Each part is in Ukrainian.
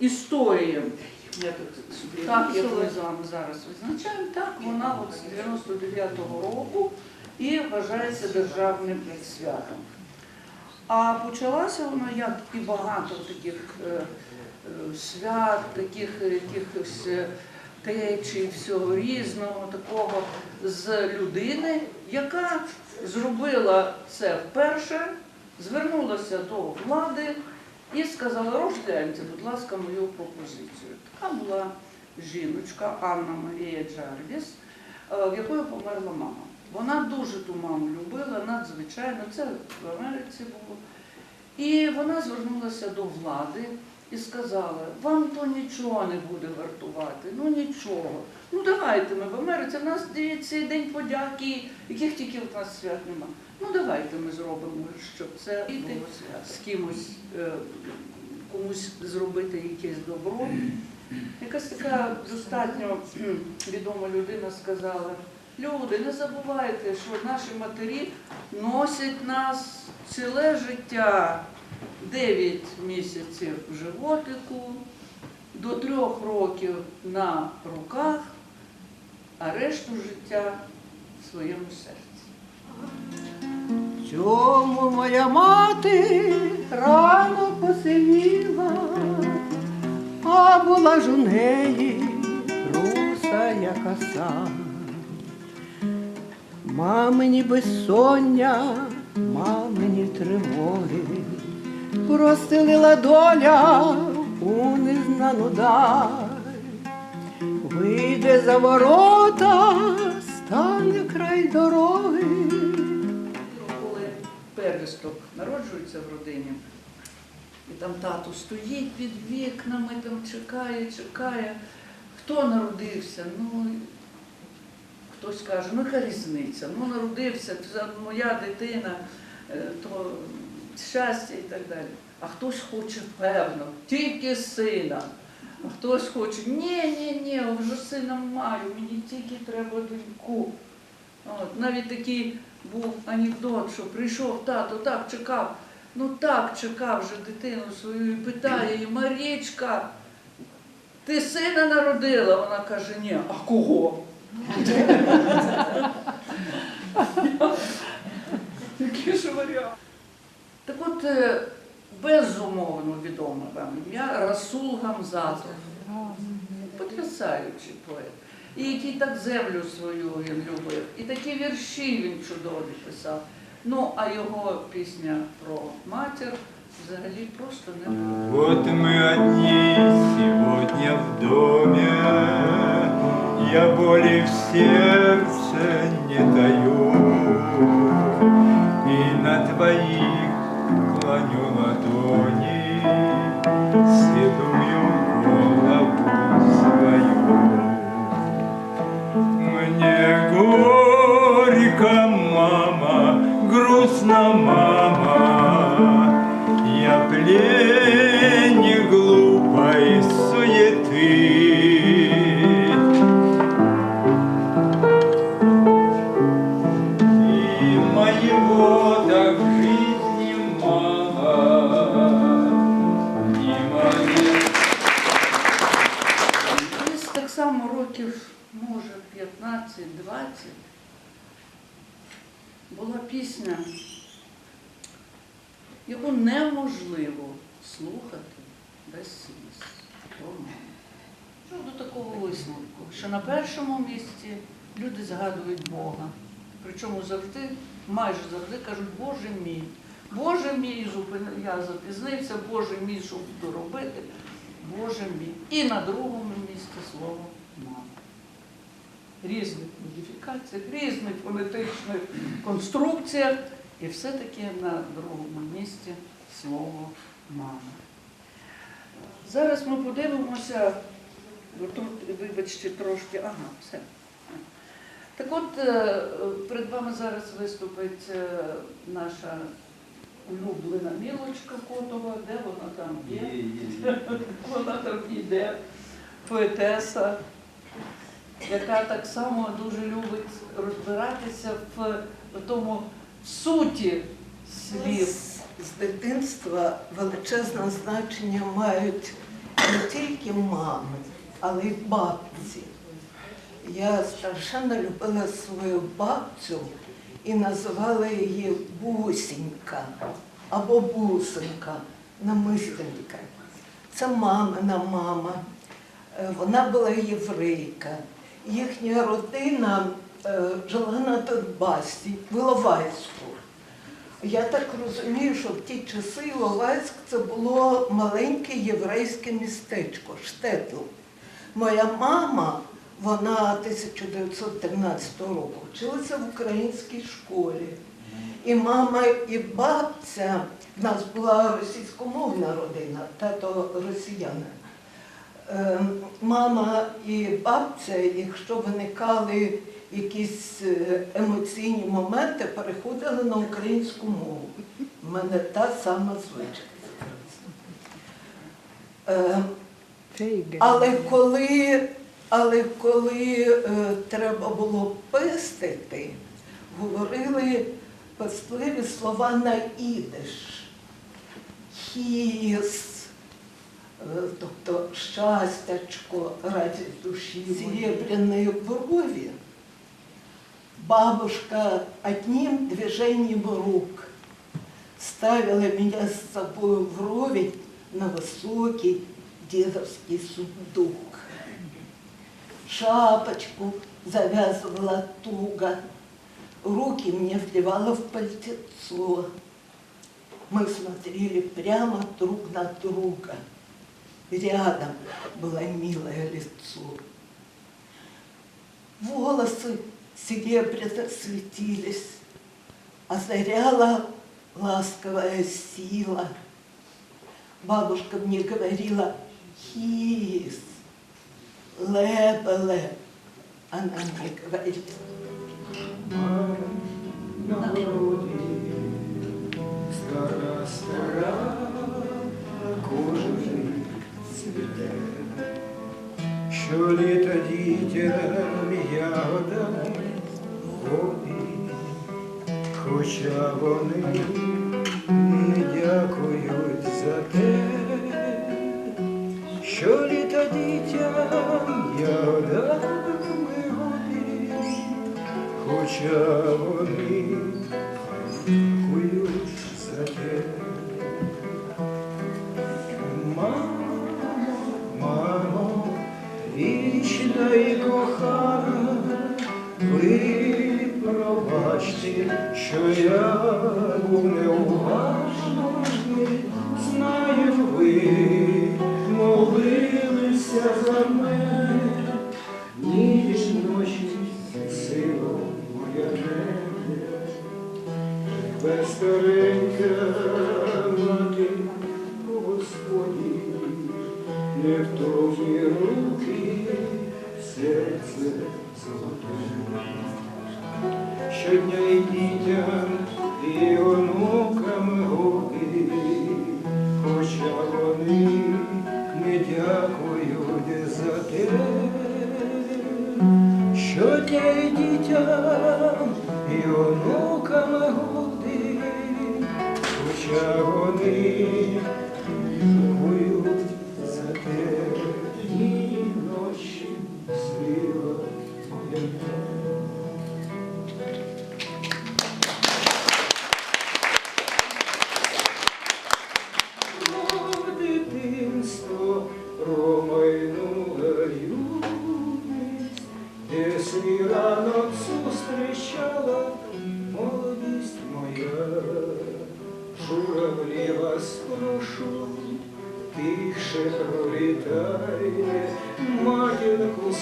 історії, як це, так як ми з вами зараз визначаємо, так вона от з 99-го року і вважається державним святом. А почалася вона, як і багато таких е, е, свят, таких якихось е, течій, всього різного такого з людини, яка зробила це вперше, звернулася до влади і сказала, розгляньте, будь ласка, мою пропозицію. Така була жіночка Анна Марія Джарвіс, е, в якої померла мама. Вона дуже ту маму любила, надзвичайно, це в Америці було. І вона звернулася до влади і сказала, вам то нічого не буде вартувати, ну нічого. Ну давайте ми в Америці, в нас цей день подяки, яких тільки в нас свят нема. Ну давайте ми зробимо, щоб це було з кимось, е, комусь зробити якесь добро. Якась така достатньо відома людина сказала, люди, не забувайте, що наші матері носять нас ціле життя. 9 місяців в животику, до трьох років на руках, а решту життя в своєму серці. Чому моя мати рано посивіла, а була ж у неї руса як оса. Мамині безсоння, мамині тривоги, простелила доля у незнану даль. Вийде за ворота, стане край дороги. Коли первісток народжується в родині, і там тато стоїть під вікнами, там чекає, чекає. Хто народився? Ну, хтось каже, ну яка різниця? Ну, народився, це моя дитина, е, то щастя і так далі. А хтось хоче, певно, тільки сина. Хтось хоче, ні, ні, ні, вже сина маю, мені тільки треба доньку. От, навіть такий був анекдот, що прийшов тато, так чекав, ну так чекав вже дитину свою і питає її, Марічка, ти сина народила? Вона каже, ні, а кого? Який ж варіант? Так от, е, безумовно відоме вам ім'я Расул Гамзатов. Потрясаючий поет. І який так землю свою він любив, і такі вірші він чудові писав. Ну, а його пісня про матір взагалі просто не було. Вот мы одни сегодня в доме, Я боли в сердце не таю, неможливо слухати сліз. О. Ну, до такого висновку, що на першому місці люди згадують Бога. Причому завжди, майже завжди кажуть, Боже мій, Боже мій, я запізнився, Боже мій, що буду робити, Боже мій. І на другому місці слово мама. Різних модифікаціях, різних фонетичних конструкціях, і все-таки на другому місці слово мама. Зараз ми подивимося, тут, вибачте, трошки, ага, все. Так от, е, перед вами зараз виступить е, наша улюблена Мілочка Котова, де вона там є? Вона там іде, поетеса, яка так само дуже любить розбиратися в, в тому суті слів. З дитинства величезне значення мають не тільки мами, але й бабці. Я страшенно любила свою бабцю і називала її Бусінька або Бусинка, намисленька. Це мамина мама. Е, Вона була єврейка. Їхня родина е, жила на Донбасі, в Іловайську. Я так розумію, що в ті часи Іловайськ це було маленьке єврейське містечко, Штетл. Моя мама, вона 1913 року вчилася в українській школі. І мама, і бабця, в нас була російськомовна родина, тато росіянин. Е, Мама і бабця, якщо виникали якісь е, емоційні моменти, переходили на українську мову. У мене та сама звичка. Е, але коли, але коли е, треба було пестити, говорили пестливі слова на ідиш. Хіс, тобто щастячко, радість душі, серебряної брові. Бабушка одним движением рук ставила меня с собой вровень на высокий дедовский сундук. Шапочку завязывала туго, руки мне вдевала в пальтецо. Мы смотрели прямо друг на друга. Рядом было милое лицо. Волосы серебряно светились, озаряла ласковая сила. Бабушка мне говорила «Хис», «Лебеле». Она мне говорит народі, стара, стара, кожен цвіте, що літо дітям хоча вони не дякують за те, що літо дітям ягодами годин, хоча вони що я був неуважний, знаю ви молилися за мене, ніч ночі сила моя не безстаренька мати, Господі, не втомі руки, серце золоте. Щодня не дякують за те, Щодня і дітям, і онукам годи, хоча вони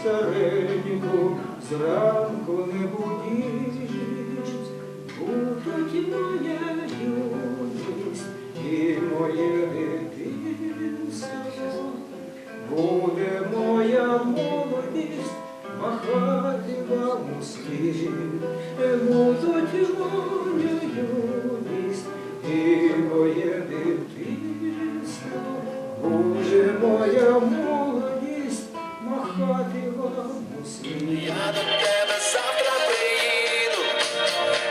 стареньку, зранку не будіть, будуть моя юність і моє дитинство, буде моя молодість, махати вам у світ, будуть моя юність і моє дитинство, буде моя молодість, я до тебе завтра приїду,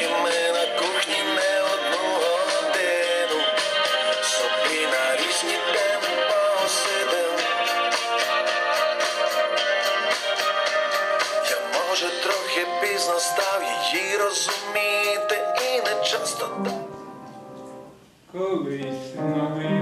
і ми на не одну годину, собі на різні теми посидим. Я може трохи пізно став її розуміти і не часто. Колись новий.